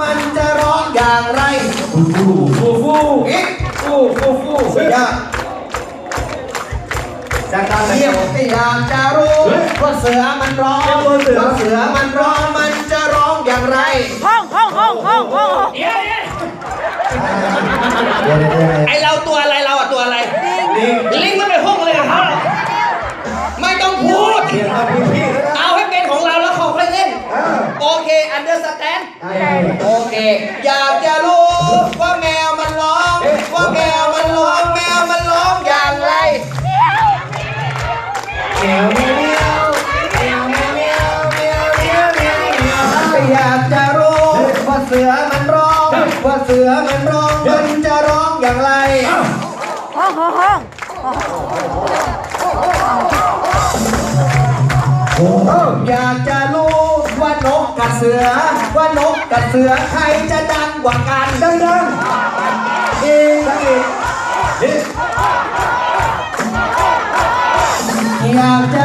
มันจะร้องอย่างไรฟูฟูฟูฟูอีกฟูฟูฟูสุดยอดจากการเทีเรียยบบไม่อยากจะรู้ว่าเสือมันร้องเทียบตัวเสือว่าเสือมันร้องมันจะร้องอย่างไรห้องห้องห้องห้องห้องเดี๋ยวเดี๋ยวเดี๋ยวเดี๋ยวเดี๋ยวไอเราตัวอะไรเราอะตัวอะไรลิงลิงมันไปห้องอะไรกับเขาเหรอไม่ต้องพูดเดี๋ยวครับพี่พี่ สแตนไอ้โอเค อยากจะรู้ว่าแมวมันร้อง ว่าแมวมันร้อง แมวมันร้องอย่างไรแมวแมวแมวแมวแมวแมวแมวแมวแมวแมวอยากจะรู้ว่าเสือมันร้อง ว่าเสือมันร้อง มันจะร้องอย่างไรห้องห้องห้องอยากจะรู้ว่า นกกับเสือ ว่านกกับเสือใครจะดังกว่ากันดังดังๆอีกอีกอยากจะ